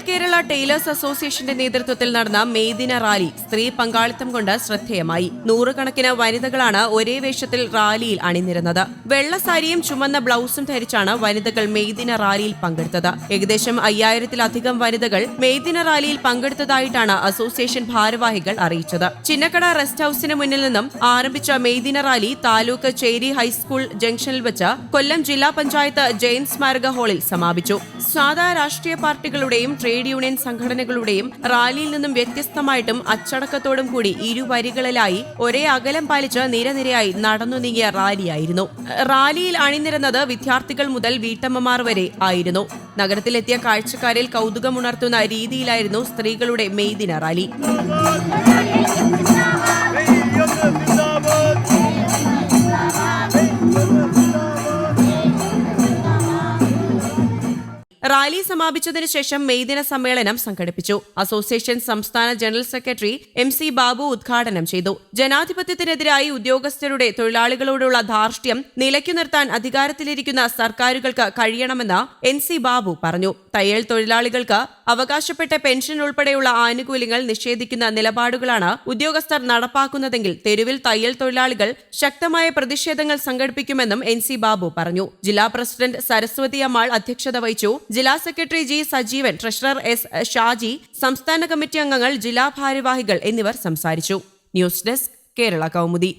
Tailors അസോസിയേഷന്റെ നേതൃത്വത്തിൽ നടന്ന മെയ്ദിന റാലി സ്ത്രീ പങ്കാളിത്തം കൊണ്ട് ശ്രദ്ധേയമായി. നൂറുകണക്കിന് വനിതകളാണ് ഒരേ വേഷത്തിൽ റാലിയിൽ അണിനിരുന്നത്. വെള്ള സാരിയും ചുമന്ന ബ്ലൗസും ധരിച്ചാണ് വനിതകൾ മെയ്ദിന റാലിയിൽ പങ്കെടുത്തത്. ഏകദേശം അയ്യായിരത്തിലധികം വനിതകൾ മെയ്ദിന റാലിയിൽ പങ്കെടുത്തതായിട്ടാണ് അസോസിയേഷൻ ഭാരവാഹികൾ അറിയിച്ചത്. ചിന്നക്കട റെസ്റ്റ് ഹൌസിന് മുന്നിൽ നിന്നും ആരംഭിച്ച മെയ്ദിന റാലി താലൂക്ക് ചേരി ഹൈസ്കൂൾ ജംഗ്ഷനിൽ വെച്ച് കൊല്ലം ജില്ലാ പഞ്ചായത്ത് ജയൻ സ്മാരക ഹാളിൽ സമാപിച്ചു. സാധാ രാഷ്ട്രീയ പാർട്ടികളുടെയും ട്രേഡ് യൂണിയൻ സംഘടനകളുടെയും റാലിയിൽ നിന്നും വ്യത്യസ്തമായിട്ടും അച്ചടക്കത്തോടും കൂടി ഇരുവരികളിലായി ഒരേ അകലം പാലിച്ച് നിരനിരയായി നടന്നു നീങ്ങിയ റാലിയായിരുന്നു. റാലിയിൽ അണിനിരന്നത് വിദ്യാർത്ഥികൾ മുതൽ വീട്ടമ്മമാർ വരെ ആയിരുന്നു. നഗരത്തിലെത്തിയ കാഴ്ചക്കാരിൽ കൗതുകമുണർത്തുന്ന രീതിയിലായിരുന്നു സ്ത്രീകളുടെ മെയ്ദിന റാലി. റാലി സമാപിച്ചതിനു ശേഷം മെയ്ദിന സമ്മേളനം സംഘടിപ്പിച്ചു. അസോസിയേഷൻ സംസ്ഥാന general secretary M C Babu ഉദ്ഘാടനം ചെയ്തു. ജനാധിപത്യത്തിനെതിരായി ഉദ്യോഗസ്ഥരുടെ തൊഴിലാളികളോടുള്ള ധാർഷ്ട്യം നിലയ്ക്കു നിർത്താൻ അധികാരത്തിലിരിക്കുന്ന സർക്കാരുകൾക്ക് കഴിയണമെന്ന് എൻ സി ബാബു പറഞ്ഞു. തയ്യൽ തൊഴിലാളികൾക്ക് അവകാശപ്പെട്ട പെൻഷൻ ഉൾപ്പെടെയുള്ള ആനുകൂല്യങ്ങൾ നിഷേധിക്കുന്ന നിലപാടുകളാണ് ഉദ്യോഗസ്ഥർ നടപ്പാക്കുന്നതെങ്കിൽ തെരുവിൽ തയ്യൽ തൊഴിലാളികൾ ശക്തമായ പ്രതിഷേധങ്ങൾ സംഘടിപ്പിക്കുമെന്നും എൻ സി ബാബു പറഞ്ഞു. ജില്ലാ പ്രസിഡന്റ് സരസ്വതി അമ്മാൾ അധ്യക്ഷത വഹിച്ചു. ജില്ലാ secretary G Sajeevan treasurer S Shaji സംസ്ഥാന കമ്മിറ്റി അംഗങ്ങൾ ജില്ലാ ഭാരവാഹികൾ എന്നിവർ സംസാരിച്ചു. News desk Kerala Kaumudi.